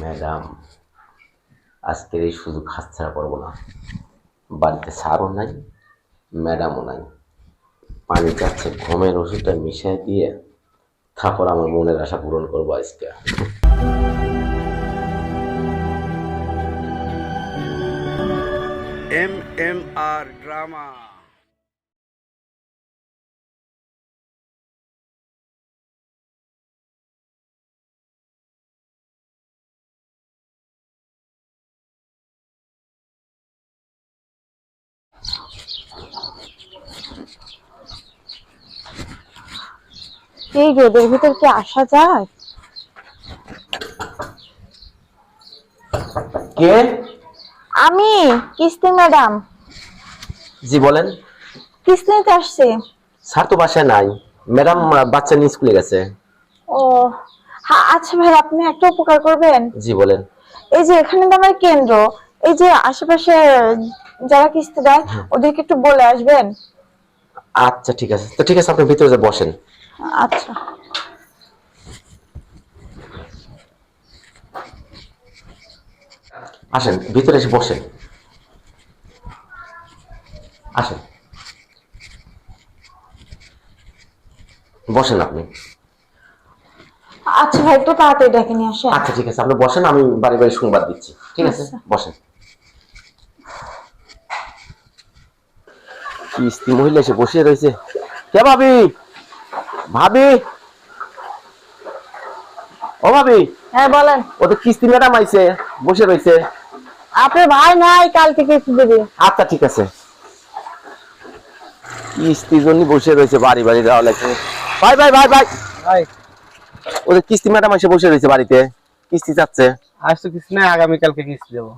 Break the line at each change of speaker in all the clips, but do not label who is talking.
Madam, আজকের এই সুযোগ হাতছাড়া করব না। বাড়িতে সারও নাই, ম্যাডামও নাই। পানি যাচ্ছে, ঘুমের ওষুধটা মিশিয়ে দিয়ে তারপর আমার মনের আশা পূরণ করব আজকে।
M M R drama.
এই রোদের ভিতর কি আসা যায়?
কে?
আমি কিস্তি ম্যাডাম।
জি বলেন।
কিস্তি নিতে আসছি।
স্যার তো বাসায় নাই। ম্যাডাম বাচ্চা নিয়ে স্কুলে গেছে।
ও হ্যাঁ আচ্ছা ভাই আপনি একটা উপকার করবেন।
জি বলেন।
এই যে এখানে তো আমার কেন্দ্র। এই যে আশেপাশে যারা কিস্তি দেয় ওদেরকে একটু বলে আসবেন।
আচ্ছা ঠিক আছে। তো ঠিক আছে আপনি ভিতরে যে বসেন।
আচ্ছা।
আসেন ভিতরে এসে বসেন। আসেন। বসেন আপনি।
আচ্ছা ভাই একটু তাড়াতাড়ি ডেকে নিয়ে আসেন।
আচ্ছা ঠিক আছে। আপনি বসেন আমি বাড়ি বাড়ি সংবাদ দিচ্ছি। ঠিক আছে?
আচ্ছা।
বসেন। কি স্ত্রী মহিলা এসে বসে রয়েছে। কে ভাবি? ভাবি? ও ভাবি?
হ্যাঁ বলেন।
ওদের কিস্তি ম্যাডাম আইছে বসে রয়েছে।
আপনার ভাই নাই কালকে কিস্তি দেবে।
আচ্ছা ঠিক আছে। কিস্তির জন্য বসে রয়েছে বাড়ি বাড়ি যাওয়া লাগছে ভাই ভাই ভাই ভাই।
ভাই।
ওদের কিস্তি ম্যাডাম এসে বসে রয়েছে বাড়িতে। কিস্তি চাচ্ছে।
আজ তো কিছু নাই আগামীকালকে কিস্তি দেবো।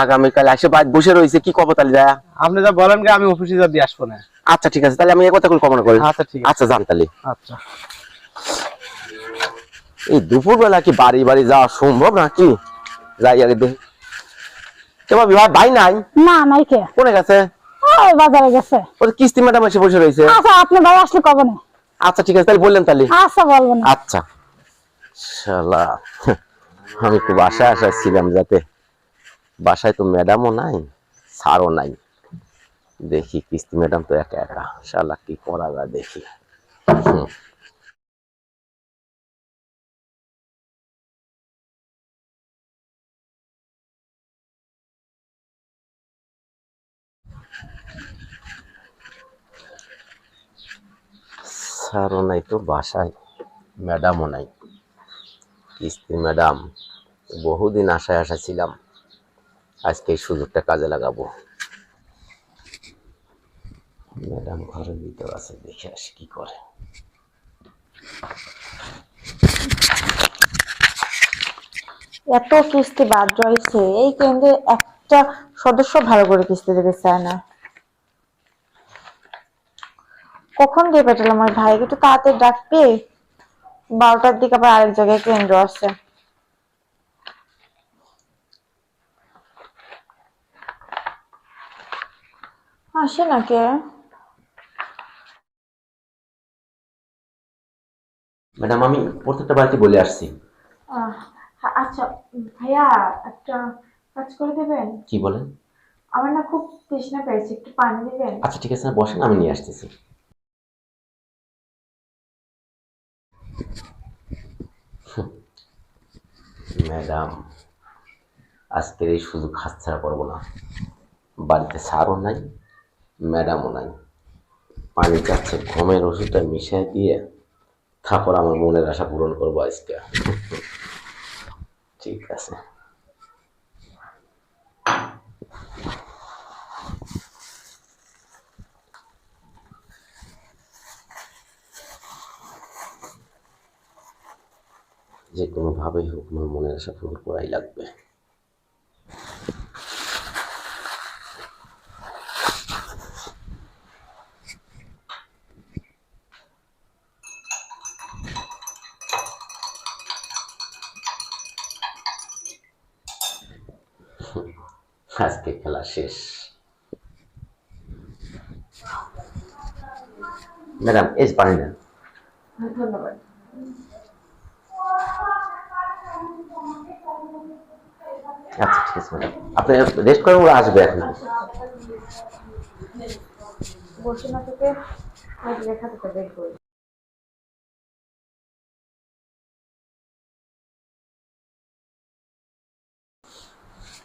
আগামীকাল বাড়ি বসে রয়েছে কি কব তাহলে যায়
আপনি যা বলেন আমি অফিসে যা দিয়ে আসব না।
আচ্ছা ঠিক আছে তাহলে আমি এই কথা করে কমন করি।
আচ্ছা ঠিক আছে।
আচ্ছা জান তাহলে।
আচ্ছা।
এই দুপুর বেলা কি বাড়ি বাড়ি যাওয়া সম্ভব নাকি? যাই আগে দেখি। ভাই নাই?
না নাই কে?
কোনে গেছে?
বাজারে
কিস্তি ম্যাডাম এসে বসে রয়েছে।
আচ্ছা আপনি ভাই আসলে কবে না?
আচ্ছা ঠিক আছে তাহলে বললেন তাহলে।
আচ্ছা বলব না।
আচ্ছা। শালা আমি খুব বাসায় আসা ছিলাম যাতে। বাসায় তো ম্যাডামও নাই, স্যারও নাই। দেখি কিস্তি ম্যাডাম তো একা একা। শালা, কি করা যায় দেখি। হুম। নাই তো বাসায়, ম্যাডামও নাই। কিস্তি ম্যাডাম, বহুদিন আশায় আশা ছিলাম। আজকে এই সুযোগটা কাজে লাগাবো। ম্যাডাম ঘরের ভিতর আছে দেখে আসি কি করে।
এত কিস্তি বাদ রয়েছে, এই কেন্দ্রে একটা সদস্য ভালো করে কিস্তি দেবে চায় না। কখন দিয়ে পেটালাম আমার ভাইকে? একটু তাড়াতাড়ি ডাকবে। বারোটার দিকে আবার আরেক জায়গায় কেন্দ্র আছে আসে না কে
ম্যাডাম আমি প্রত্যেকটা বাড়িতে বলে আসছি।
আচ্ছা ভাইয়া একটা কাজ করে দেবেন?
কি বলেন?
আমার না খুব তৃষ্ণা পেয়েছে একটু পানি দিবেন?
আচ্ছা ঠিক আছে বসেন আমি নিয়ে আসতেছি। ম্যাডাম আজকের এই সুযোগ হাতছাড়া করব না। বাড়িতে সারও নাই ম্যাডামও নাই পানি যাচ্ছে, ঘুমের ওষুধটা মিশিয়ে দিয়ে তারপর আমার মনের আশা পূরণ করব আজকে। ঠিক আছে। যে কোনোভাবেই হোক, আমার মনের আশা পূরণ করাই লাগবে। আজকে খেলা শেষ। ম্যাডাম এই পানি নেন
ধন্যবাদ।
আচ্ছা ঠিক আছে ম্যাডাম। আপনি রেস্ট করেন ওরা আসবে এখন।
বসে না তোকে লেখা
তোকে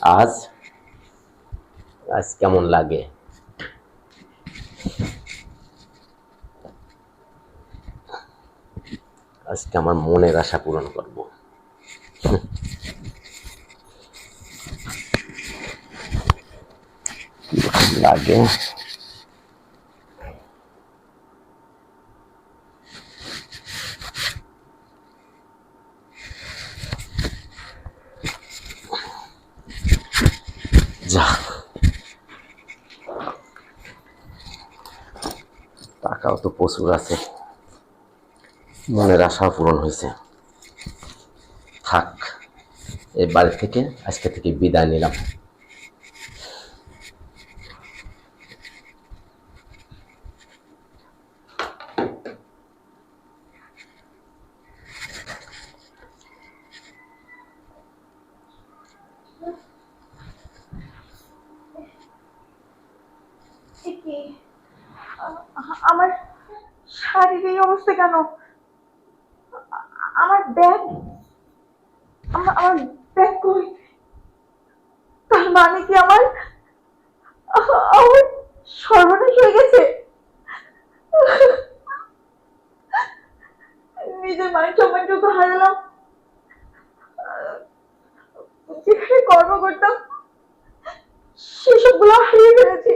আজ? আজ কেমন লাগে? আজকে আমার মনের আশা পূরণ করব। লাগে। যা। টাকাও তো প্রচুর আছে। মনের আশা পূরণ হয়েছে। থাক, এই বাড়ি থেকে, আজকে থেকে বিদায় নিলাম
এ কি আ- আমার শাড়ির কেন? আমার ব্যাগ আমার ব্যাগ কই? তার মানে কি আমার সর্বনাশ হয়ে গেছে? নিজের মান সম্মানটুকু হারালাম। যেখানে কর্ম করতাম, সেসবগুলো হারিয়ে ফেলেছি।